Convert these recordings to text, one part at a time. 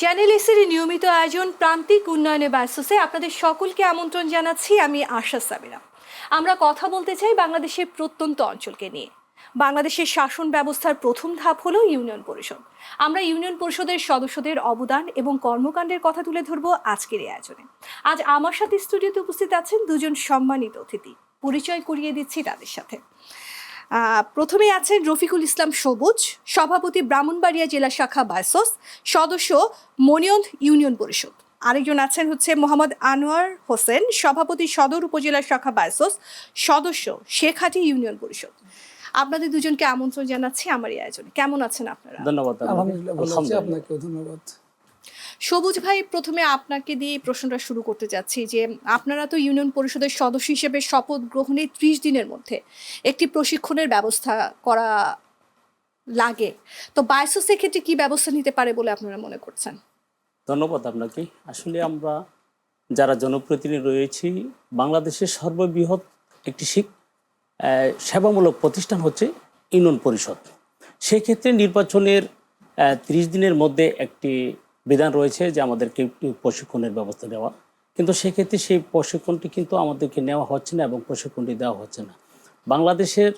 Channel এসের নিয়মিত আয়োজন প্রান্তিক উন্নয়নে ব্যস্তসে আপনাদের সকলকে আমন্ত্রণ জানাচ্ছি। আমি আশা সাবিনা আমরা কথা বলতে চাই বাংলাদেশের প্রত্যন্ত অঞ্চলকে নিয়ে। বাংলাদেশের শাসন ব্যবস্থার প্রথম ধাপ হলো ইউনিয়ন পরিষদ। আমরা ইউনিয়ন পরিষদের সদস্যদের অবদান এবং কর্মকাণ্ডের কথা তুলে ধরব আজকের এই আয়োজনে। আজ আমার সাথে স্টুডিওতে উপস্থিত আছেন দুজন সম্মানিত অতিথি। পরিচয় করিয়ে দিচ্ছি তাদের সাথে। প্রথমে আছেন রফিকুল ইসলাম সবুজ সভাপতি ব্রাহ্মণবাড়িয়া জেলা শাখা বায়সস সদস্য মনিয়ন্দ ইউনিয়ন পরিষদ। আরেকজন আছেন হচ্ছে মোহাম্মদ আনোয়ার হোসেন সভাপতি সদর উপজেলা শাখা বায়সস সদস্য শেখাটি ইউনিয়ন পরিষদ। আপনাদের দুজনকে আমন্ত্রণ জানাচ্ছি আমার এই আয়োজনে। কেমন আছেন আপনারা? ধন্যবাদ আলহামদুলিল্লাহ। আপনাকেও ধন্যবাদ। সবুজ ভাই, প্রথমে আপনাকে দিয়ে এই প্রশ্নটা শুরু করতে যাচ্ছি যে আপনারা তো ইউনিয়ন পরিষদের সদস্য হিসেবে শপথ গ্রহণের ত্রিশ দিনের মধ্যে একটি প্রশিক্ষণের ব্যবস্থা করা লাগে। তো বায়োসের ক্ষেত্রে কি ব্যবস্থা নিতে পারে বলে আপনারা মনে করছেন? ধন্যবাদ আপনাকে। আসলে আমরা যারা জনপ্রতিনিধি রয়েছি, বাংলাদেশের সর্ববৃহৎ একটি শিক- সেবামূলক প্রতিষ্ঠান হচ্ছে ইউনিয়ন পরিষদ। সেক্ষেত্রে নির্বাচনের ত্রিশ দিনের মধ্যে একটি বিধান রয়েছে যে আমাদেরকে প্রশিক্ষণের ব্যবস্থা দেওয়া। কিন্তু সেক্ষেত্রে সেই প্রশিক্ষণটি কিন্তু আমাদেরকে নেওয়া হচ্ছে না এবং প্রশিক্ষণটি দেওয়া হচ্ছে না। বাংলাদেশের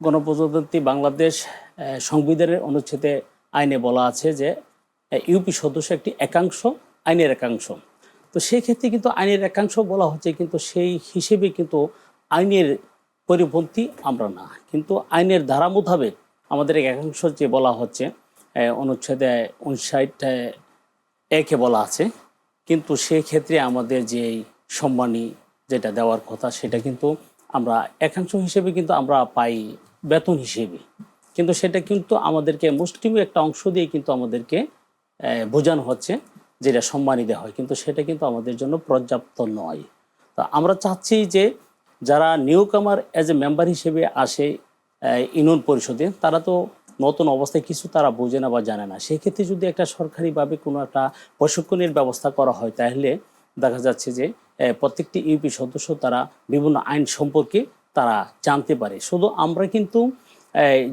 গণপ্রজাতন্ত্রী বাংলাদেশ সংবিধানের অনুচ্ছেদে আইনে বলা আছে যে ইউপি সদস্য একটি একাংশ আইনের একাংশ। তো সেই ক্ষেত্রে কিন্তু আইনের একাংশ বলা হচ্ছে, কিন্তু সেই হিসেবে কিন্তু আইনের পরিপন্থী আমরা না। কিন্তু আইনের ধারা মোতাবেক আমাদের এক একাংশ যে বলা হচ্ছে অনুচ্ছেদে উনষাট একে বলা আছে। কিন্তু সেই ক্ষেত্রে আমাদের যে সম্মানী যেটা দেওয়ার কথা, সেটা কিন্তু আমরা একাংশ হিসেবে কিন্তু আমরা পাই বেতন হিসেবে। কিন্তু সেটা কিন্তু আমাদেরকে মুষ্টিম একটা অংশ দিয়ে কিন্তু আমাদেরকে বোঝানো হচ্ছে যেটা সম্মানী দেওয়া হয়। কিন্তু সেটা কিন্তু আমাদের জন্য পর্যাপ্ত নয়। তো আমরা চাচ্ছি যে যারা নিউ কামার অ্যাজ এ মেম্বার হিসেবে আসে ইউনিয়ন পরিষদে, তারা তো নতুন অবস্থায় কিছু তারা বোঝে না বা জানে না। সেক্ষেত্রে যদি একটা সরকারিভাবে কোনো একটা প্রশিক্ষণের ব্যবস্থা করা হয়, তাহলে দেখা যাচ্ছে যে প্রত্যেকটি ইউপি সদস্য তারা বিভিন্ন আইন সম্পর্কে তারা জানতে পারে। শুধু আমরা কিন্তু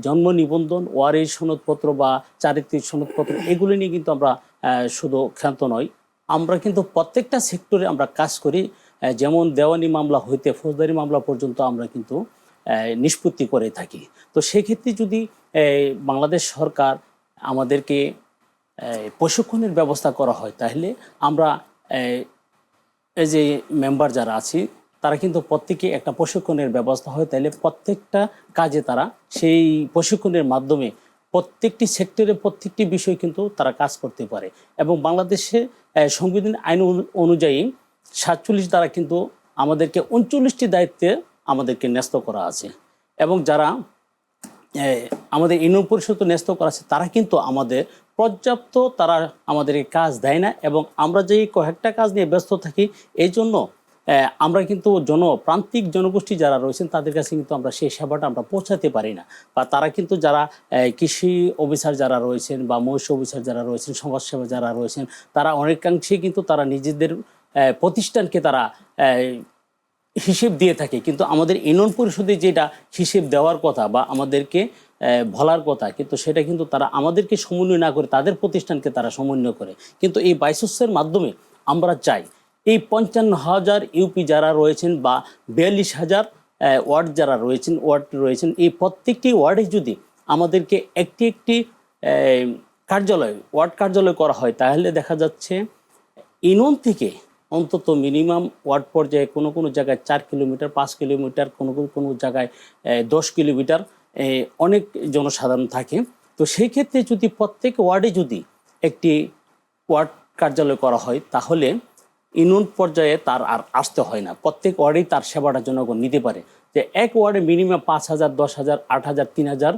জন্ম নিবন্ধন, ওয়ারিশ সনদপত্র বা চারিত্রিক সনদপত্র এগুলো নিয়ে কিন্তু আমরা শুধু ক্ষান্ত নই। আমরা কিন্তু প্রত্যেকটা সেক্টরে আমরা কাজ করি যেমন দেওয়ানি মামলা হইতে ফৌজদারি মামলা পর্যন্ত আমরা কিন্তু নিষ্পত্তি করে থাকি। তো সেক্ষেত্রে যদি এই, বাংলাদেশ সরকার আমাদেরকে প্রশিক্ষণের ব্যবস্থা করা হয়। তাহলে আমরা এই, যে মেম্বার যারা আছি তারা কিন্তু প্রত্যেকে একটা প্রশিক্ষণের ব্যবস্থা হয়। তাহলে প্রত্যেকটা কাজে তারা সেই প্রশিক্ষণের মাধ্যমে প্রত্যেকটি সেক্টরে প্রত্যেকটি বিষয় কিন্তু তারা কাজ করতে পারে। এবং বাংলাদেশে সংবিধান আইন অনু- অনুযায়ী সাতচল্লিশ দ্বারা কিন্তু আমাদেরকে উনচল্লিশটি দায়িত্বে আমাদেরকে ন্যস্ত করা আছে। এবং যারা আমাদের ইউনিয়ন পরিষদ ন্যস্ত করা আছে, তারা কিন্তু আমাদের পর্যাপ্ত তারা আমাদেরকে কাজ দেয় না এবং আমরা যে কয়েকটা কাজ নিয়ে ব্যস্ত থাকি, এই জন্য আমরা কিন্তু জন প্রান্তিক জনগোষ্ঠী যারা রয়েছেন, তাদের কাছে কিন্তু আমরা সেই সেবাটা আমরা পৌঁছাতে পারি না। বা তারা কিন্তু যারা কৃষি অফিসার যারা রয়েছেন বা মৎস্য অফিসার যারা রয়েছেন, সমাজসেবা যারা রয়েছেন, তারা অনেকাংশেই কিন্তু তারা নিজেদের প্রতিষ্ঠানকে তারা হিসেব দিয়ে থাকে। কিন্তু আমাদের ইউনিয়ন পরিষদে যেটা হিসেব দেওয়ার কথা বা আমাদেরকে বলার কথা, কিন্তু সেটা কিন্তু তারা আমাদেরকে সমন্বয় না করে তাদের প্রতিষ্ঠানকে তারা সমন্বয় করে। কিন্তু এই বাইশস্যের মাধ্যমে আমরা চাই, এই পঞ্চান্ন হাজার ইউপি যারা রয়েছেন বা বিয়াল্লিশ হাজার ওয়ার্ড যারা রয়েছেন, ওয়ার্ড রয়েছেন, এই প্রত্যেকটি ওয়ার্ডে যদি আমাদেরকে একটি একটি কার্যালয়, ওয়ার্ড কার্যালয় করা হয়, তাহলে দেখা যাচ্ছে ইউনিয়ন থেকে অন্তত মিনিমাম ওয়ার্ড পর্যায়ে কোনো কোনো জায়গায় চার কিলোমিটার, পাঁচ কিলোমিটার, কোনো কোনো জায়গায় দশ কিলোমিটার অনেক জনসাধারণ থাকে। তো সেই ক্ষেত্রে যদি প্রত্যেক ওয়ার্ডে যদি একটি ওয়ার্ড কার্যালয় করা হয়, তাহলে ইউনিয়ন পর্যায়ে তার আর আসতে হয় না। প্রত্যেক ওয়ার্ডেই তার সেবাটা জনগণ নিতে পারে। যে এক ওয়ার্ডে মিনিমাম পাঁচ হাজার, দশ হাজার, আট হাজার, তিন হাজার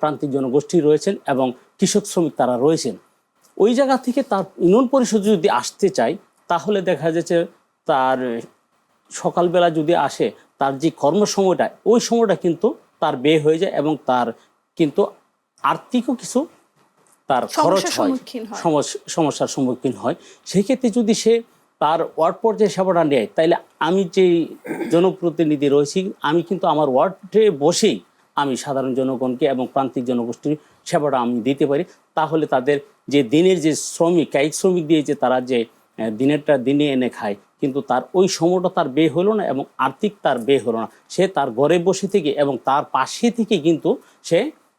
প্রান্তিক জনগোষ্ঠী রয়েছেন এবং কৃষক শ্রমিক তারা রয়েছেন। ওই জায়গা থেকে তার ইউনিয়ন পরিষদ যদি আসতে চায় তাহলে দেখা যাচ্ছে তার সকালবেলা যদি আসে তার যে কর্মসময়টা ওই সময়টা কিন্তু তার ব্যয় হয়ে যায় এবং তার কিন্তু আর্থিকও কিছু তার খরচ হয় সমস্যার সম্মুখীন হয়। সেক্ষেত্রে যদি সে তার ওয়ার্ড পর্যায়ে সেবাটা নেয় তাইলে আমি যে জনপ্রতিনিধি রয়েছি আমি কিন্তু আমার ওয়ার্ডে বসেই আমি সাধারণ জনগণকে এবং প্রান্তিক জনগোষ্ঠীর সেবাটা আমি দিতে পারি। তাহলে তাদের যে দিনের যে শ্রমিক কায়িক শ্রমিক দিয়ে যে তারা যে দিনেরটা দিনে এনে খায়। কিন্তু তার ওই সময়টা তার বে হলো না এবং আর্থিক তার বে হলো না। সে তার ঘরে বসে থেকে এবং তার পাশে থেকে কিন্তু সে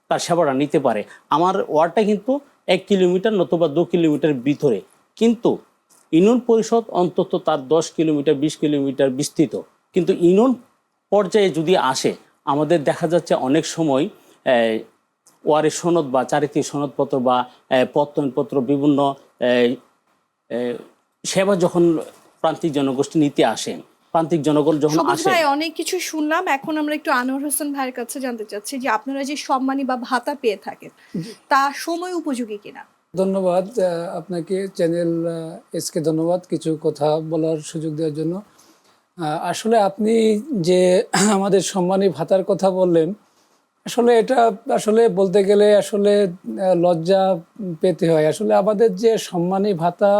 তার সেবাটা নিতে পারে। আমার ওয়ার্ডটা কিন্তু এক কিলোমিটার নতুবা দু কিলোমিটার ভিতরে। কিন্তু ইউনিয়ন পরিষদ অন্তত তার দশ কিলোমিটার বিশ কিলোমিটার বিস্তৃত। কিন্তু ইউনিয়ন পর্যায়ে যদি আসে আমাদের দেখা যাচ্ছে অনেক সময় ওয়ারের সনদ বা চারিত্রিক সনদপত্র বা এই, প্রত্যয়নপত্র বিভিন্ন সেবা যখন প্রান্তিক জনগোষ্ঠী নিতে আসে প্রান্তিক জনগণ যখন আসে ভাই অনেক কিছু শুনলাম। এখন আমরা একটু আনোয়ার হোসেন ভাইয়ের কাছে জানতে চাচ্ছি যে আপনারা যে সম্মানী বা ভাতা পেয়ে থাকেন তা সময় উপযোগী কিনা? ধন্যবাদ আপনাকে চ্যানেল এসকে ধন্যবাদ কিছু কথা বলার সুযোগ দেওয়ার জন্য। আসলে আপনি যে আমাদের সম্মানী ভাতার কথা বললেন আসলে এটা আসলে বলতে গেলে আসলে লজ্জা পেতে হয়। আসলে আমাদের যে সম্মানী ভাতা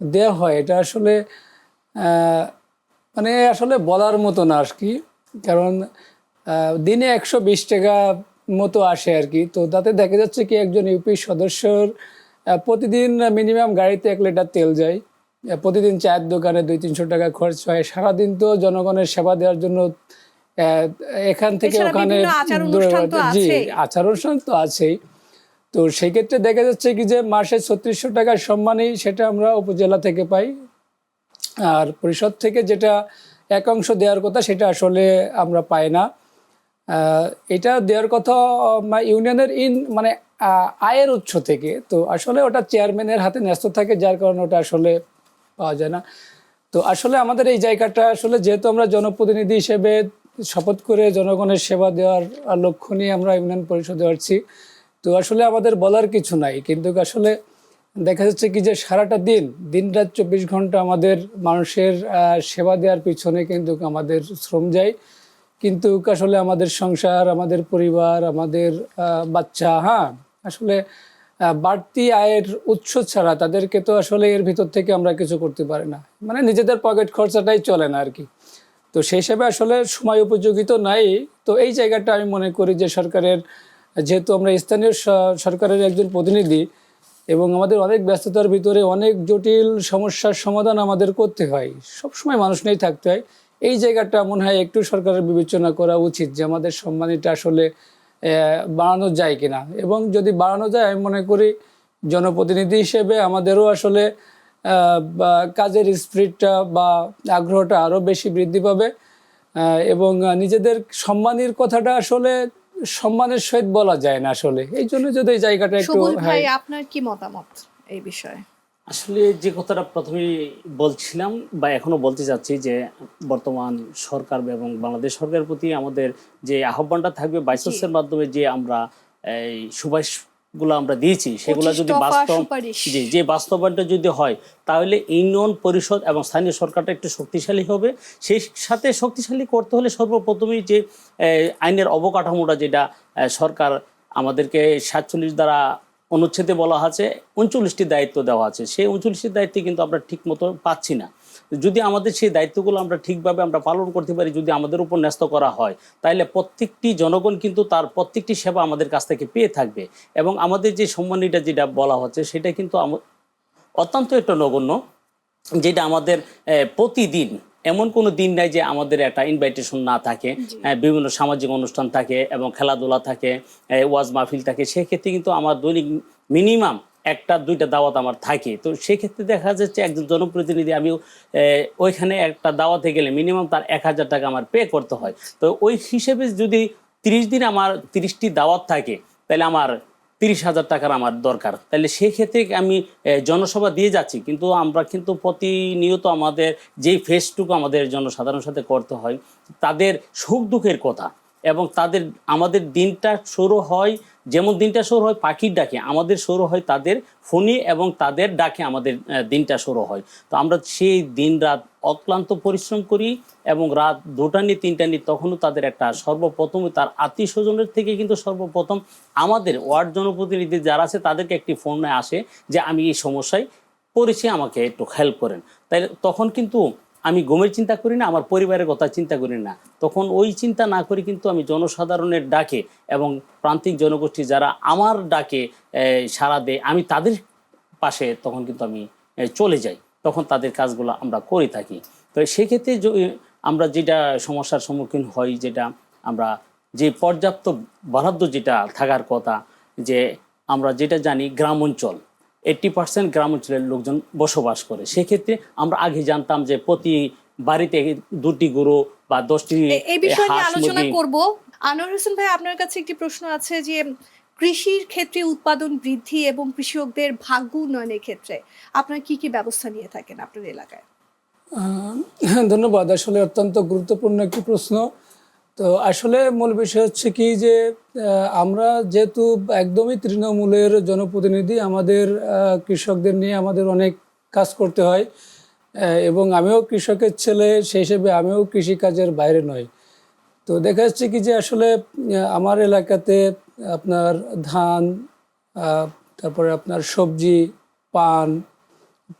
দেওয়া হয় এটা আসলে মানে আসলে বলার মতো না আর কি কারণ দিনে একশো বিশ টাকা মতো আসে আর কি তো তাতে দেখা যাচ্ছে কি একজন ইউপি সদস্যর প্রতিদিন মিনিমাম গাড়িতে এক লিটার তেল যায়। প্রতিদিন চায়ের দোকানে দুই তিনশো টাকা খরচ হয়। সারাদিন তো জনগণের সেবা দেওয়ার জন্য এখান থেকে ওখানে জি আচার অনুষ্ঠান তো আছেই। তো সেই ক্ষেত্রে দেখা যাচ্ছে কি যে মাসে ছত্রিশশো টাকার সম্মানই সেটা আমরা উপজেলা থেকে পাই। আর পরিষদ থেকে যেটা এক অংশ দেওয়ার কথা সেটা আসলে আমরা পাই না। এটা দেওয়ার কথা ইউনিয়নের ইন মানে আয়ের উৎস থেকে। তো আসলে ওটা চেয়ারম্যানের হাতে ন্যস্ত থাকে, যার কারণে ওটা আসলে পাওয়া যায় না। তো আসলে আমাদের এই জায়গাটা আসলে যেহেতু আমরা জনপ্রতিনিধি হিসেবে শপথ করে জনগণের সেবা দেওয়ার লক্ষ্য নিয়ে আমরা ইউনিয়ন পরিষদে আসছি। তো আসলে আমাদের বলার কিছু নাই। কিন্তু আসলে দেখা যাচ্ছে কি যে সারাটা দিন দিন রাত চব্বিশ ঘণ্টা আমাদের মানুষের সেবা দেওয়ার পিছনে কিন্তু আমাদের শ্রম যায়। কিন্তু আসলে আমাদের সংসার, আমাদের পরিবার, আমাদের বাচ্চা হ্যাঁ আসলে বাড়তি আয়ের উৎস ছাড়া তাদেরকে তো আসলে এর ভিতর থেকে আমরা কিছু করতে পারি না। মানে নিজেদের পকেট খরচাটাই চলে না আর কি। তো সেই হিসাবে আসলে সময় উপযোগী তো নাই। তো এই জায়গাটা আমি মনে করি যে সরকারের যেহেতু আমরা স্থানীয় সরকারের একজন প্রতিনিধি এবং আমাদের অনেক ব্যস্ততার ভিতরে অনেক জটিল সমস্যার সমাধান আমাদের করতে হয়। সবসময় মানুষ নেই থাকতে হয়। এই জায়গাটা মনে হয় একটু সরকারের বিবেচনা করা উচিত যে আমাদের সম্মানিটা আসলে বাড়ানো যায় কিনা। এবং যদি বাড়ানো যায়, আমি মনে করি জনপ্রতিনিধি হিসেবে আমাদেরও আসলে কাজের স্পিরিটটা বা আগ্রহটা আরও বেশি বৃদ্ধি পাবে। এবং নিজেদের সম্মানের কথাটা আসলে সম্মানের সহিত বলা যায় না আসলে। এই জন্য যদি এই জায়গাটা একটু ভাই আপনার কি মতামত এই বিষয়ে? আসলে যে কথাটা প্রথমে বলছিলাম বা এখনও বলতে চাচ্ছি যে বর্তমান সরকার এবং বাংলাদেশ সরকারের প্রতি আমাদের যে আহ্বানটা থাকবে বাইসের মাধ্যমে যে আমরা এই সুভাষগুলো আমরা দিয়েছি সেগুলো যদি বাস্তব জি যে বাস্তবায়নটা যদি হয় তাহলে ইউনিয়ন পরিষদ এবং স্থানীয় সরকারটা একটু শক্তিশালী হবে। সেই সাথে শক্তিশালী করতে হলে সর্বপ্রথমেই যে আইনের অবকাঠামোটা যেটা সরকার আমাদেরকে সাতচল্লিশ দ্বারা অনুচ্ছেদে বলা আছে উনচল্লিশটি দায়িত্ব দেওয়া আছে। সেই উনচল্লিশটি দায়িত্ব কিন্তু আমরা ঠিক মতো পাচ্ছি না। যদি আমাদের সেই দায়িত্বগুলো আমরা ঠিকভাবে আমরা পালন করতে পারি যদি আমাদের উপর ন্যস্ত করা হয় তাহলে প্রত্যেকটি জনগণ কিন্তু তার প্রত্যেকটি সেবা আমাদের কাছ থেকে পেয়ে থাকবে। এবং আমাদের যে সম্মানীটা যেটা বলা হচ্ছে সেটা কিন্তু আম- অত্যন্ত একটা নগণ্য যেটা আমাদের প্রতিদিন এমন কোনো দিন নাই যে আমাদের একটা ইনভাইটেশন না থাকে। বিভিন্ন সামাজিক অনুষ্ঠান থাকে এবং খেলাধুলা থাকে ওয়াজ মাহফিল থাকে। সেক্ষেত্রে কিন্তু আমার দৈনিক মিনিমাম একটা, দুইটা দাওয়াত আমার থাকে। তো সেক্ষেত্রে দেখা যাচ্ছে একজন জনপ্রতিনিধি আমি ওইখানে একটা দাওয়াতে গেলে মিনিমাম তার এক হাজার টাকা আমার পে করতে হয়। তো ওই হিসেবে যদি তিরিশ দিন আমার তিরিশটি দাওয়াত থাকে, তাহলে আমার তিরিশ হাজার টাকার আমার দরকার। তাহলে সেক্ষেত্রে আমি জনসভা দিয়ে যাচ্ছি। কিন্তু আমরা কিন্তু প্রতিনিয়ত আমাদের যেই ফেসটুকু আমাদের জনসাধারণের সাথে করতে হয়, তাদের সুখ দুঃখের কথা এবং তাদের, আমাদের দিনটা শুরু হয় যেমন দিনটা শুরু হয়, পাখির ডাকে। আমাদের শুরু হয় তাদের ফোনে এবং তাদের ডাকে আমাদের দিনটা শুরু হয়। তো আমরা সেই দিন রাত অক্লান্ত পরিশ্রম করি এবং রাত দুটা নিয়ে তিনটা নিয়ে তখনও তাদের একটা সর্বপ্রথম তার আত্মীয় স্বজনের থেকে কিন্তু সর্বপ্রথম আমাদের ওয়ার্ড জনপ্রতিনিধি যারা আছে তাদেরকে একটি ফোনে আসে যে, আমি এই সমস্যায় পড়েছি, আমাকে একটু হেল্প করেন। তাই তখন কিন্তু আমি গমের চিন্তা করি না, আমার পরিবারের কথা চিন্তা করি না। তখন ওই চিন্তা না করে কিন্তু আমি জনসাধারণের ডাকে এবং প্রান্তিক জনগোষ্ঠী যারা আমার ডাকে সাড়া দেয়, আমি তাদের পাশে তখন কিন্তু আমি চলে যাই। তখন তাদের কাজগুলো আমরা করে থাকি। তো সেক্ষেত্রে আমরা যেটা সমস্যার সম্মুখীন হই, যেটা আমরা যে পর্যাপ্ত বরাদ্দ যেটা থাকার কথা, যে আমরা যেটা জানি গ্রাম অঞ্চল। এইট্টি পার্সেন্ট গ্রাম অঞ্চলের লোকজন বসবাস করে। সেক্ষেত্রে আমরা আগে জানতাম যে প্রতি বাড়িতে দুটি গরু বা দশটি এই বিষয় আলোচনা করব। আনোয়ার হোসেন ভাই আপনার কাছে একটি প্রশ্ন আছে যে কৃষির ক্ষেত্রে উৎপাদন বৃদ্ধি এবং কৃষকদের ভাগ্য উন্নয়নের ক্ষেত্রে আপনারা কি কি ব্যবস্থা নিয়ে থাকেন আপনার এলাকায়? আহ, ধন্যবাদ। আসলে অত্যন্ত গুরুত্বপূর্ণ একটি প্রশ্ন। তো আসলে মূল বিষয় হচ্ছে কি যে আমরা যেহেতু একদমই তৃণমূলের জনপ্রতিনিধি, আমাদের কৃষকদের নিয়ে আমাদের অনেক কাজ করতে হয় এবং আমিও কৃষকের ছেলে, সেই হিসেবে আমিও কৃষিকাজের বাইরে নই। তো দেখা যাচ্ছে কি যে আসলে আমার এলাকাতে আপনার ধান তারপরে আপনার সবজি, পান,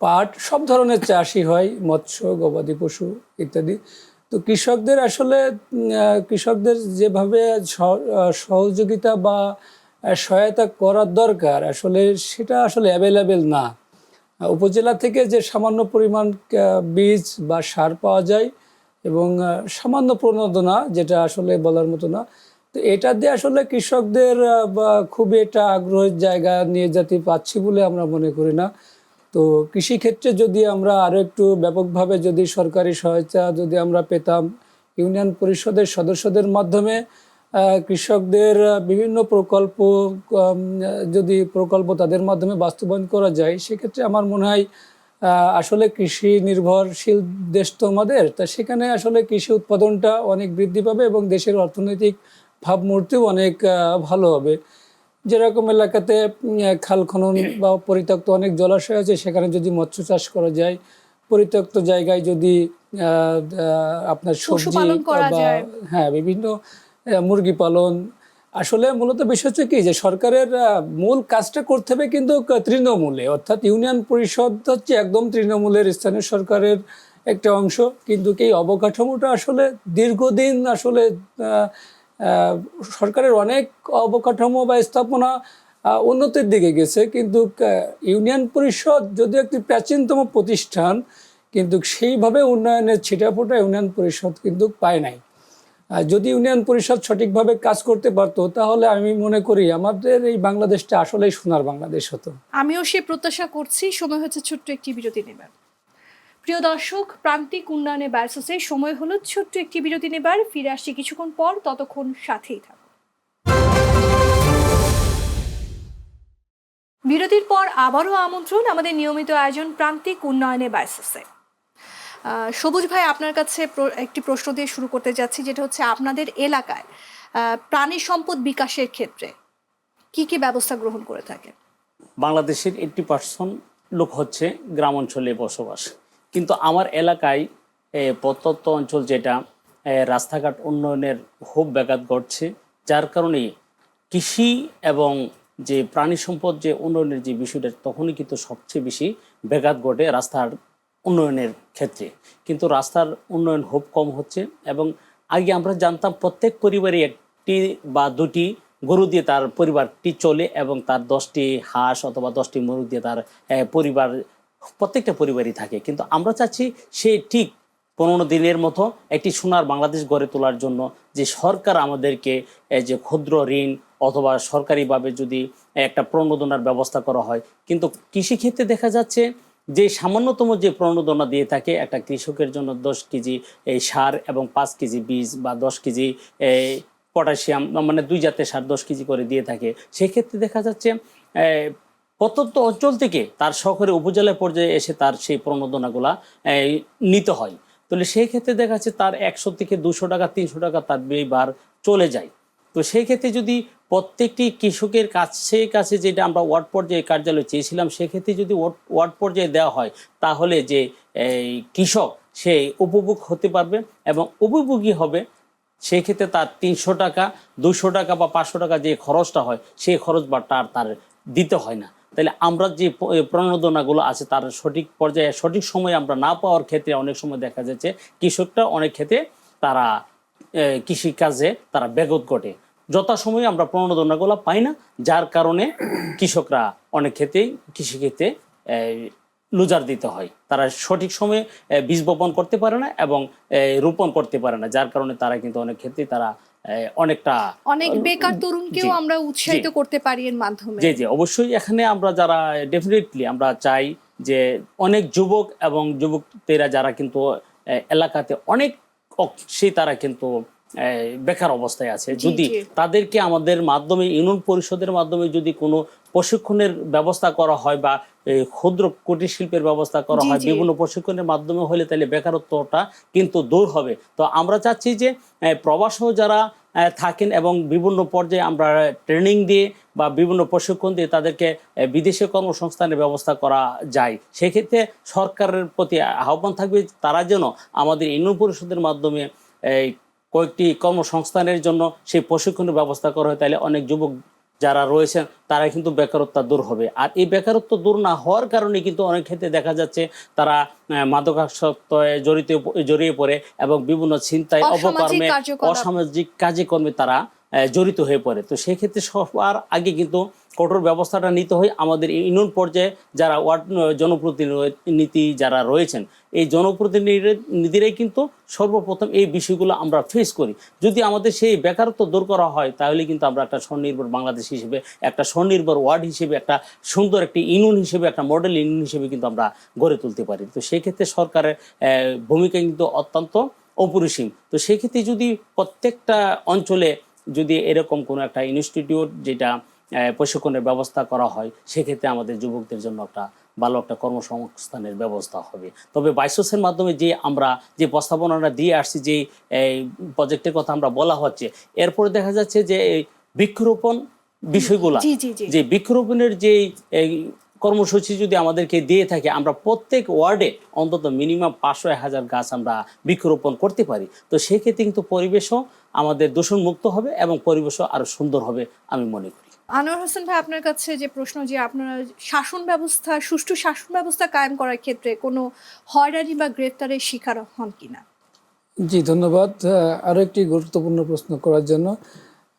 পাট, সব ধরনের চাষই হয়, মৎস্য, গবাদি পশু ইত্যাদি। তো কৃষকদের আসলে কৃষকদের যেভাবে সহ- সহযোগিতা বা সহায়তা করার দরকার আসলে সেটা আসলে অ্যাভেলেবেল না। উপজেলা থেকে যে সামান্য পরিমাণ বীজ বা সার পাওয়া যায় এবং সামান্য প্রণোদনা যেটা আসলে বলার মতো না তো এটা দিয়ে আসলে কৃষকদের আহ, বা খুবই একটা আগ্রহের জায়গা নিয়ে যেতে পাচ্ছি বলে আমরা মনে করি না। তো কৃষিক্ষেত্রে যদি আমরা আরও একটু ব্যাপকভাবে যদি সরকারি সহায়তা যদি আমরা পেতাম, ইউনিয়ন পরিষদের সদস্যদের মাধ্যমে কৃষকদের বিভিন্ন প্রকল্প যদি প্রকল্প তাদের মাধ্যমে বাস্তবায়ন করা যায়, সেক্ষেত্রে আমার মনে হয় আসলে কৃষি নির্ভরশীল দেশ তো আমাদের, তা সেখানে আসলে কৃষি উৎপাদনটা অনেক বৃদ্ধি পাবে এবং দেশের অর্থনৈতিক ভাবমূর্তিও অনেক ভালো হবে। যেরকম এলাকাতে খাল খনন বা পরিত্যক্ত অনেক জলাশয় আছে সেখানে যদি মৎস্য চাষ করা যায় পরিত্যক্ত জায়গায় যদি আপনার সবজি বা হ্যাঁ বিভিন্ন মুরগি পালন। আসলে মূলত বিষয় হচ্ছে কি যে সরকারের মূল কাজটা করতে হবে কিন্তু তৃণমূলে। অর্থাৎ ইউনিয়ন পরিষদ হচ্ছে একদম তৃণমূলের স্থানীয় সরকারের একটা অংশ। কিন্তু এই অবকাঠামোটা আসলে দীর্ঘদিন আসলে সরকারের অনেক অবকাঠামো বা স্থাপনা উন্নতির দিকে গেছে, কিন্তু ইউনিয়ন পরিষদ যদিও একটি প্রাচীনতম প্রতিষ্ঠান, কিন্তু সেইভাবে উন্নয়নের ছিটাফোটা ইউনিয়ন পরিষদ কিন্তু পায় নাই। যদি ইউনিয়ন পরিষদ সঠিকভাবে কাজ করতে পারতো, তাহলে আমি মনে করি আমাদের এই বাংলাদেশটা আসলেই সোনার বাংলাদেশ হতো। আমিও সে প্রত্যাশা করছি। সময় হচ্ছে ছোট্ট একটি বিরতি নেবার। প্রিয় দর্শক, প্রান্তিক উন্নয়নে ব্যর্থসে সময় হলো ছোট্ট একটি বিরতি নেবার। ফিরে আসছি কিছুক্ষণ পর। ততক্ষণ সাথেই থাকুন। বিরতির পর আবারও আমন্ত্রণ, আমাদের নিয়মিত আয়োজন প্রান্তিক উন্নয়নে ব্যর্থসে সবুজ ভাই, আপনার কাছে একটি প্রশ্ন দিয়ে শুরু করতে যাচ্ছি, যেটা হচ্ছে আপনাদের এলাকায় প্রাণী সম্পদ বিকাশের ক্ষেত্রে কি কি ব্যবস্থা গ্রহণ করে থাকে বাংলাদেশের এইটটি পার্সেন্ট লোক হচ্ছে গ্রাম অঞ্চলে বসবাস। কিন্তু আমার এলাকায় প্রত্যন্ত অঞ্চল যেটা রাস্তাঘাট উন্নয়নের খুব ব্যাঘাত ঘটছে, যার কারণে কৃষি এবং যে প্রাণী সম্পদ যে উন্নয়নের যে বিষয়টা, তখনই কিন্তু সবচেয়ে বেশি ব্যাঘাত ঘটে রাস্তার উন্নয়নের ক্ষেত্রে। কিন্তু রাস্তার উন্নয়ন খুব কম হচ্ছে এবং আগে আমরা জানতাম প্রত্যেক পরিবারে একটি বা দুটি গরু দিয়ে তার পরিবারটি চলে এবং তার দশটি হাঁস অথবা দশটি মুরগ দিয়ে তার পরিবার প্রত্যেকটা পরিবারই থাকে। কিন্তু আমরা চাচ্ছি সে ঠিক পনেরো দিনের মতো একটি সোনার বাংলাদেশ গড়ে তোলার জন্য যে সরকার আমাদেরকে যে ক্ষুদ্র ঋণ অথবা সরকারিভাবে যদি একটা প্রণোদনার ব্যবস্থা করা হয়। কিন্তু কৃষিক্ষেত্রে দেখা যাচ্ছে যে সামান্যতম যে প্রণোদনা দিয়ে থাকে একটা কৃষকের জন্য দশ কেজি এই সার এবং পাঁচ কেজি বীজ বা দশ কেজি পটাশিয়াম মানে দুই জাতের সার দশ কেজি করে দিয়ে থাকে। সেক্ষেত্রে দেখা যাচ্ছে প্রত্যন্ত অঞ্চল থেকে তার শহরে উপজেলা পর্যায়ে এসে তার সেই প্রণোদনাগুলা নিতে হয়। তাহলে সেই ক্ষেত্রে দেখা যাচ্ছে তার একশো থেকে দুশো টাকা, তিনশো টাকা তার ব্যয়বার চলে যায়। তো সেই ক্ষেত্রে যদি প্রত্যেকটি কৃষকের কাছে কাছে যেটা আমরা ওয়ার্ড পর্যায়ে কার্যালয় চেয়েছিলাম সেক্ষেত্রে যদি ওয়ার্ড- পর্যায়ে দেওয়া হয়, তাহলে যে কৃষক, সে উপভোগ হতে পারবে এবং উপভোগী হবে। সেই ক্ষেত্রে তার তিনশো টাকা, দুশো টাকা বা পাঁচশো টাকা যে খরচটা হয়, সেই খরচ বা তার তার দিতে হয় না। তাহলে আমরা যে প্রণোদনাগুলো আছে তার সঠিক পর্যায়ে, সঠিক সময়ে আমরা না পাওয়ার ক্ষেত্রে অনেক সময় দেখা যাচ্ছে কৃষকটা অনেক ক্ষেত্রে তারা কৃষিকাজে তারা ব্যাঘাত ঘটে। যথাসময়ে আমরা প্রণোদনাগুলো পাই না, যার কারণে কৃষকরা অনেক ক্ষেত্রেই কৃষিক্ষেত্রে লুজার দিতে হয়। তারা সঠিক সময়ে বীজ বপন করতে পারে না এবং রোপণ করতে পারে না, যার কারণে তারা কিন্তু অনেক ক্ষেত্রেই তারা অনেকটা অনেক বেকার তরুণকেও আমরা উৎসাহিত করতে পারি এর মাধ্যমে। জি জি অবশ্যই এখানে আমরা যারা ডেফিনেটলি আমরা চাই যে অনেক যুবক এবং যুবকদেরা যারা কিন্তু এলাকাতে অনেক অংশেই তারা কিন্তু বেকার অবস্থায় আছে। যদি তাদেরকে আমাদের মাধ্যমে ইউনিয়ন পরিষদের মাধ্যমে যদি কোনো প্রশিক্ষণের ব্যবস্থা করা হয় বা ক্ষুদ্র কুটির শিল্পের ব্যবস্থা করা হয়। বিভিন্ন প্রশিক্ষণের মাধ্যমে হলে তাহলে বেকারত্বটা কিন্তু দূর হবে। তো আমরা চাচ্ছি যে প্রবাসও যারা থাকেন এবং বিভিন্ন পর্যায়ে আমরা ট্রেনিং দিয়ে বা বিভিন্ন প্রশিক্ষণ দিয়ে তাদেরকে বিদেশে কর্মসংস্থানের ব্যবস্থা করা যায়। সেক্ষেত্রে সরকারের প্রতি আহ্বান থাকবে তারা যেন আমাদের ইউনিয়ন পরিষদের মাধ্যমে, এই কয়েকটি কর্মসংস্থানের জন্য সেই প্রশিক্ষণের ব্যবস্থা করা হয়। তাহলে অনেক যুবক যারা রয়েছেন তারা কিন্তু বেকারত্ব দূর হবে। আর এই বেকারত্ব দূর না হওয়ার কারণে কিন্তু অনেক ক্ষেত্রে দেখা যাচ্ছে তারা আহ, মাদকাসক্তয়ে জড়িত জড়িয়ে পড়ে এবং বিভিন্ন চিন্তায় অপকর্মে অসামাজিক কাজে কর্মে তারা জড়িত হয়ে পড়ে। তো সেক্ষেত্রে সবার আগে কিন্তু কঠোর ব্যবস্থাটা নিতে হয়। আমাদের ইউনিয়ন পর্যায়ে যারা ওয়ার্ড জনপ্রতিনিধি যারা রয়েছেন, এই জনপ্রতিনিধিরাই কিন্তু সর্বপ্রথম এই বিষয়গুলো আমরা ফেস করি। যদি আমাদের সেই বেকারত্ব দূর করা হয়, তাহলে কিন্তু আমরা একটা স্বনির্ভর বাংলাদেশ হিসেবে, একটা স্বনির্ভর ওয়ার্ড হিসেবে, একটা সুন্দর একটি ইউনিয়ন হিসেবে, একটা মডেল ইউনিয়ন হিসেবে কিন্তু আমরা গড়ে তুলতে পারি। তো সেই ক্ষেত্রে সরকারের ভূমিকা কিন্তু অত্যন্ত অপরিসীম। তো সেক্ষেত্রে যদি প্রত্যেকটা অঞ্চলে যদি এরকম কোনো একটা ইনস্টিটিউট যেটা প্রশিক্ষণের ব্যবস্থা করা হয় সেক্ষেত্রে আমাদের যুবকদের জন্য একটা ভালো একটা কর্মসংস্থানের ব্যবস্থা হবে। তবে বাইসোসের মাধ্যমে যে আমরা যে প্রস্তাবনাটা দিয়ে আসছি যে এই প্রজেক্টের কথা আমরা বলা হচ্ছে এরপরে দেখা যাচ্ছে যে এই বৃক্ষরোপণ বিষয়গুলা যে বৃক্ষরোপণের যে কর্মসূচি যদি আমাদেরকে দিয়ে থাকে আমরা প্রত্যেক ওয়ার্ডে অন্তত মিনিমাম পাঁচশো এক হাজার গাছ আমরা বৃক্ষরোপণ করতে পারি। তো সেক্ষেত্রে কিন্তু পরিবেশও আমাদের দূষণমুক্ত হবে এবং পরিবেশও আরও সুন্দর হবে আমি মনে করি। আনোয়ার হোসেন ভাই, আপনার কাছে যে প্রশ্ন যে আপনারা শাসন ব্যবস্থা, সুষ্ঠু শাসন ব্যবস্থা কায়েম করার ক্ষেত্রে কোনো হয়রানি বা গ্রেফতারের শিকার হন কিনা? জি, ধন্যবাদ। আরও একটি গুরুত্বপূর্ণ প্রশ্ন করার জন্য।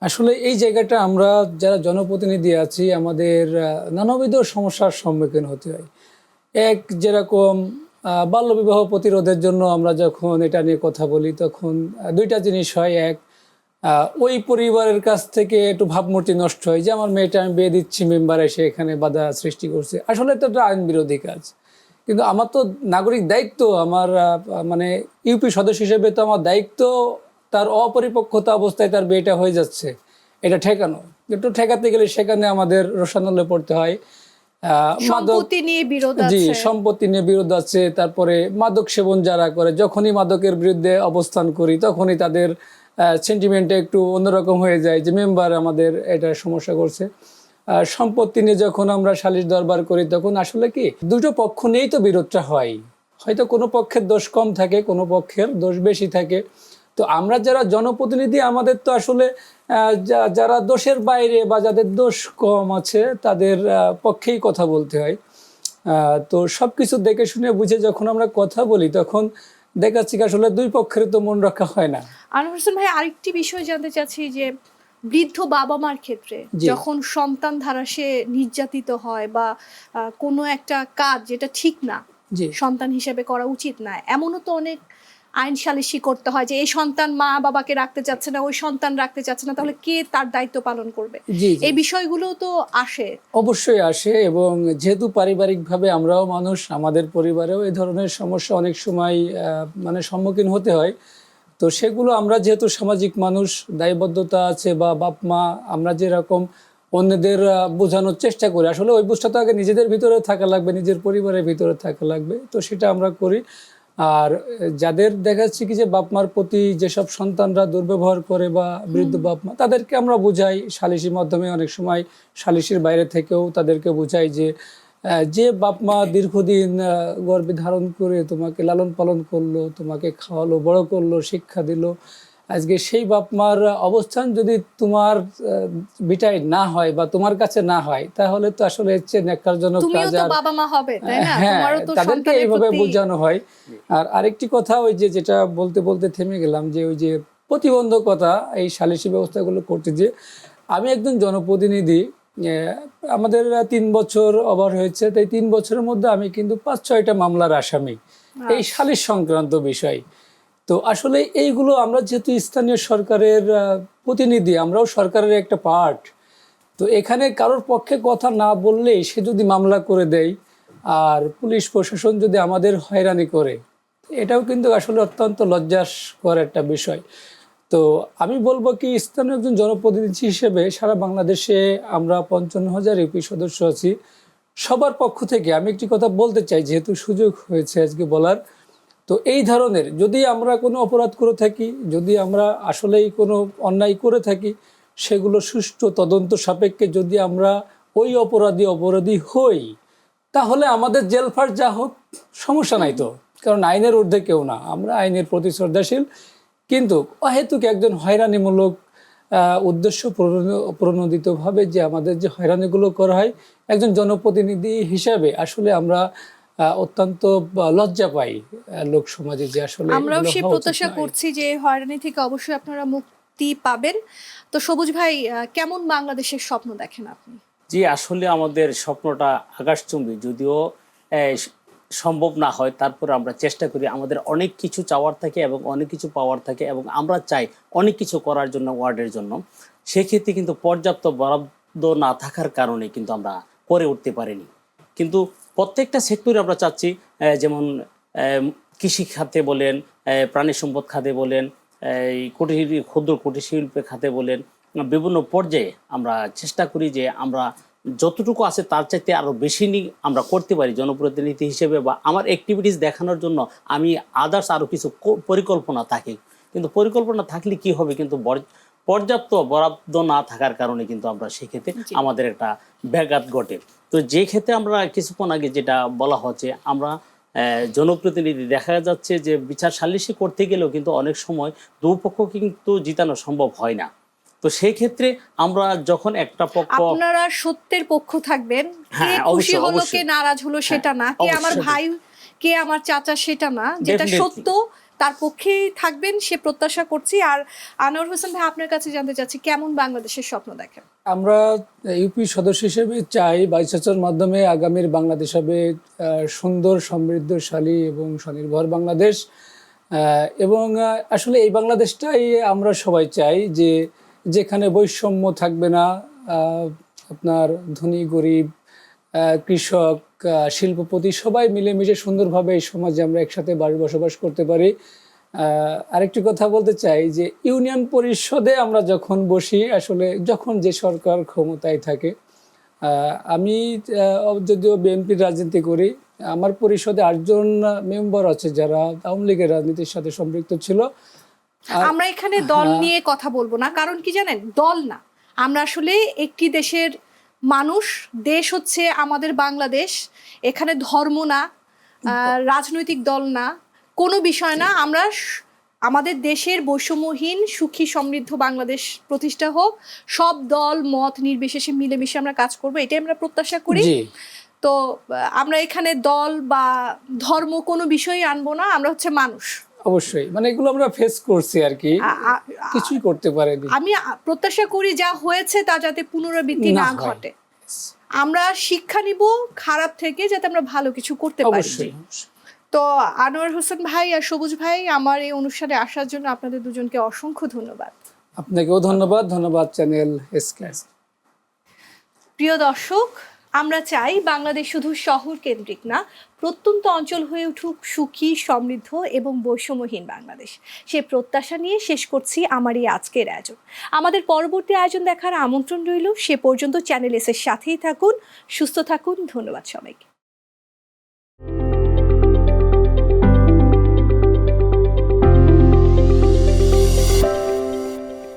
আসলে এই জায়গাটা আমরা যারা জনপ্রতিনিধি আছি, আমাদের নানাবিধ সমস্যার সম্মুখীন হতে হয়। এক, যেরকম বাল্যবিবাহ প্রতিরোধের জন্য আমরা যখন এটা নিয়ে কথা বলি, তখন দুইটা জিনিস হয়। এক ওই পরিবারের কাছ থেকে একটু ভাবমূর্তি নষ্ট হয়। যে আমার মেয়েটা আমি বিয়ে দিচ্ছি মেম্বার এসে এখানে বাধা সৃষ্টি করছে। আসলে তো একটা আইন বিরোধী কাজ। কিন্তু আমার তো নাগরিক দায়িত্ব আমার মানে ইউপি সদস্য হিসেবে তো আমার দায়িত্ব তার অপরিপক্কতা অবস্থায় তার বিয়েটা হয়ে যাচ্ছে। এটা ঠেকানো। একটু ঠেকাতে গেলে সেখানে আমাদের রসানলে পড়তে হয়। আহ, সম্পত্তি নিয়ে বিরোধ জি সম্পত্তি নিয়ে বিরোধ আছে। তারপরে মাদক সেবন যারা করে যখনই মাদকের বিরুদ্ধে অবস্থান করি তখনই তাদের সেন্টিমেন্টটা একটু অন্যরকম হয়ে যায় যে মেম্বার আমাদের এটা সমস্যা করছে। সম্পত্তি নিয়ে যখন আমরা সালিশ দরবার করি তখন আসলে কি, দুটো পক্ষ নিয়েই তো বিরোধটা হয়। হয়তো কোনো পক্ষের দোষ কম থাকে, কোনো পক্ষের দোষ বেশি থাকে। তো আমরা যারা জনপ্রতিনিধি, আমাদের তো আসলে যারা দোষের বাইরে বা যাদের দোষ কম আছে, তাদের পক্ষেই কথা বলতে হয়। তো সব কিছু দেখে শুনে বুঝে যখন আমরা কথা বলি, তখন কি আসলে দুই পক্ষের তো মন রক্ষা হয় না। আনোয়ার হোসেন ভাই আরেকটি বিষয় জানতে চাচ্ছি যে বৃদ্ধ বাবা মার ক্ষেত্রে যখন সন্তান ধারা সে নির্যাতিত হয় বা কোনো একটা কাজ যেটা ঠিক না সন্তান হিসেবে করা উচিত না এমনও তো অনেক আইন সালিশি করতে হয় যে এই সন্তান মা বাবাকে রাখতে চাচ্ছে না ওই সন্তান রাখতে চাচ্ছে না তাহলে কে তার দায়িত্ব পালন করবে। এই বিষয়গুলো তো আসে। অবশ্যই আসে এবং যেহেতু পারিবারিকভাবে আমরাও মানুষ আমাদের পরিবারেও এই ধরনের সমস্যা অনেক সময় মানে সম্মুখীন হতে হয়। তো সেগুলো আমরা যেহেতু সামাজিক মানুষ দায়বদ্ধতা আছে বা বাপ মা আমরা যেরকম অন্যদের বোঝানোর চেষ্টা করি আসলে ওই বুঝটা তো আগে নিজেদের ভিতরে থাকা লাগবে নিজের পরিবারের ভিতরে থাকা লাগবে। তো সেটা আমরা করি। আর যাদের দেখা যাচ্ছে কি যে বাপ মার প্রতি যেসব সন্তানরা দুর্ব্যবহার করে বা বৃদ্ধ বাপমা তাদেরকে আমরা বুঝাই সালিসির মাধ্যমে। অনেক সময় সালিসির বাইরে থেকেও তাদেরকে বুঝাই যে যে বাপমা দীর্ঘদিন গর্বে গর্ভে ধারণ করে তোমাকে লালন পালন করল তোমাকে খাওয়ালো বড় করল শিক্ষা দিল আজকে সেই বাপ মার অবস্থান যদি তোমার আহ, বিটাই না হয় বা তোমার কাছে না হয় তাহলে তো আসলে হচ্ছে ন্যাক্কারজনক তুমিও কাজ আর বাবা মা হবে তাই না? হ্যাঁ তোমারও তো তাদেরকে এইভাবে বোঝানো হয়। আর আরেকটি কথা ওই যে যেটা বলতে বলতে থেমে গেলাম যে ওই যে প্রতিবন্ধকতা এই সালিসি ব্যবস্থাগুলো করতে যে আমি একজন জনপ্রতিনিধি আমাদের তিন বছর ওভার হয়েছে তাই তিন বছরের মধ্যে আমি কিন্তু পাঁচ ছয়টা মামলার আসামি। এই সালিশ সংক্রান্ত বিষয়। তো আসলে এইগুলো আমরা যেহেতু স্থানীয় সরকারের প্রতিনিধি, আমরাও সরকারের একটা পার্ট তো এখানে কারোর পক্ষে কথা না বললেই সে যদি মামলা করে দেয় আর পুলিশ প্রশাসন যদি আমাদের হয়রানি করে, এটাও কিন্তু আসলে অত্যন্ত লজ্জাস্কর একটা বিষয়। তো আমি বলব কি, স্থানীয় একজন জনপ্রতিনিধি হিসেবে সারা বাংলাদেশে আমরা পঞ্চান্ন হাজার ইউপি সদস্য আছি। সবার পক্ষ থেকে আমি একটি কথা বলতে চাই, যেহেতু সুযোগ হয়েছে আজকে বলার। তো এই ধরনের যদি আমরা কোনো অপরাধ করে থাকি, যদি আমরা আসলেই কোনো অন্যায় করে থাকি, সেগুলো সুষ্ঠু তদন্ত সাপেক্ষে যদি আমরা ওই অপরাধী অপরাধী হই, তাহলে আমাদের জেলফার যা হোক, সমস্যা নাই তো। কারণ আইনের ঊর্ধ্বে কেউ না। আমরা আইনের প্রতি শ্রদ্ধাশীল। কিন্তু অহেতুক একজন হয়রানিমূলক উদ্দেশ্য প্রণ- প্রণোদিতভাবে যে আমাদের যে হয়রানিগুলো করা হয়, একজন জনপ্রতিনিধি হিসাবে আসলে আমরা অত্যন্ত লজ্জা পাই লোক সমাজে যে আসলে আমরাও সেই প্রত্যাশা করছি যে হয়রানি থেকে অবশ্যই আপনারা মুক্তি পাবেন। তো সবুজ ভাই কেমন বাংলাদেশের স্বপ্ন দেখেন আপনি? জি আসলে আমাদের স্বপ্নটা আকাশচুম্বী। যদিও সম্ভব না হয় তারপরে আমরা চেষ্টা করি আমাদের অনেক কিছু চাওয়ার থাকে এবং অনেক কিছু পাওয়ার থাকে এবং আমরা চাই অনেক কিছু করার জন্য ওয়ার্ডের জন্য। সেক্ষেত্রে কিন্তু পর্যাপ্ত বরাদ্দ না থাকার কারণে কিন্তু আমরা করে উঠতে পারিনি। কিন্তু প্রত্যেকটা সেক্টরে আমরা চাচ্ছি যেমন কৃষি খাতে বলেন প্রাণী সম্পদ খাতে বলেন এই কুটির ক্ষুদ্র কুটির শিল্প খাতে বলেন বিভিন্ন পর্যায়ে আমরা চেষ্টা করি যে আমরা যতটুকু আছে তার চাইতে আরও বেশি নি আমরা করতে পারি জনপ্রতিনিধি হিসেবে বা আমার অ্যাক্টিভিটিস দেখানোর জন্য আমি আদার্স আরও কিছু পরিকল্পনা থাকে। কিন্তু পরিকল্পনা থাকলে কি হবে? কিন্তু পর্যাপ্ত বরাদ্দ না থাকার কারণে কিন্তু আমরা সেক্ষেত্রে আমাদের একটা ব্যাঘাত ঘটে। তো যে ক্ষেত্রে আমরা কিছুক্ষণ আগে যেটা বলা হচ্ছে আমরা জনপ্রতিনিধি দেখা যাচ্ছে যে বিচার সালিসি করতে গেলেও কিন্তু অনেক সময় দুপক্ষ কিন্তু জিতানো সম্ভব হয় না। তো সেই ক্ষেত্রে আমরা যখন একটা পক্ষ আপনারা সত্যের পক্ষ থাকবেন। কে হ্যাঁ, খুশি অবশ্যই, হলো কে। নারাজ হলো সেটা না কে আমার ভাই কে আমার চাচা সেটা না যেটা সত্য তার পক্ষেই থাকবেন, সে প্রত্যাশা করছি। আর আনোয়ার হোসেন ভাই, আপনার কাছে জানতে চাচ্ছি, কেমন বাংলাদেশের স্বপ্ন দেখেন? আমরা ইউপি সদস্য হিসেবে চাই বাইচাচার মাধ্যমে আগামীর বাংলাদেশ হবে সুন্দর, সমৃদ্ধশালী এবং স্বনির্ভর বাংলাদেশ। এবং আসলে এই বাংলাদেশটাই আমরা সবাই চাই যে যেখানে বৈষম্য থাকবে না আপনার ধনী, গরিব কৃষক শিল্পপতি সবাই মিলেমিশে সুন্দরভাবে এই সমাজে আমরা একসাথে বাড়ি বসবাস করতে পারি। আরেকটি কথা বলতে চাই যে ইউনিয়ন পরিষদে আমরা যখন বসি আসলে যখন যে সরকার ক্ষমতায় থাকে আমি যদিও বিএনপির রাজনীতি করি আমার পরিষদে আটজন মেম্বার আছে যারা আওয়ামী লীগের রাজনীতির সাথে সম্পৃক্ত ছিল। আমরা এখানে দল হ্যাঁ। নিয়ে কথা বলব না কারণ কি জানেন? দল না। আমরা আসলে একটি দেশের মানুষ দেশ হচ্ছে আমাদের বাংলাদেশ। এখানে ধর্ম না রাজনৈতিক দল না কোনো বিষয় না। আমরা আমাদের দেশের বৈষম্যহীন সুখী সমৃদ্ধ বাংলাদেশ প্রতিষ্ঠা হোক। সব দল মত নির্বিশেষে মিলেমিশে আমরা কাজ করব এটাই আমরা প্রত্যাশা করি। তো আমরা এখানে দল বা ধর্ম কোনো বিষয়ই আনব না আমরা হচ্ছে মানুষ। অবশ্যই। মানে এগুলো আমরা ফেস করছি আর কি কিছুই করতে পারেনি। আমি প্রত্যাশা করি যা হয়েছে তা যাতে পুনরাবৃত্তি না ঘটে। আমরা শিক্ষা নিব খারাপ থেকে যাতে আমরা ভালো কিছু করতে পারি। তো আনোয়ার হোসেন ভাই আর সবুজ ভাই আমার এই অনুষ্ঠানে আসার জন্য আপনাদের দুজনকে অসংখ্য ধন্যবাদ। আপনাকেও ধন্যবাদ। ধন্যবাদ চ্যানেল এসকে প্রিয় দর্শক আমরা চাই বাংলাদেশ শুধু শহর কেন্দ্রিক না প্রত্যন্ত অঞ্চল হয়ে উঠুক সুখী, সমৃদ্ধ এবং বৈষম্যহীন বাংলাদেশ। সে প্রত্যাশা নিয়ে শেষ করছি আমার এই আজকের আয়োজন। আমাদের পরবর্তী আয়োজন দেখার আমন্ত্রণ রইল। সে পর্যন্ত চ্যানেল এসের সাথেই থাকুন, সুস্থ থাকুন, ধন্যবাদ সবাইকে।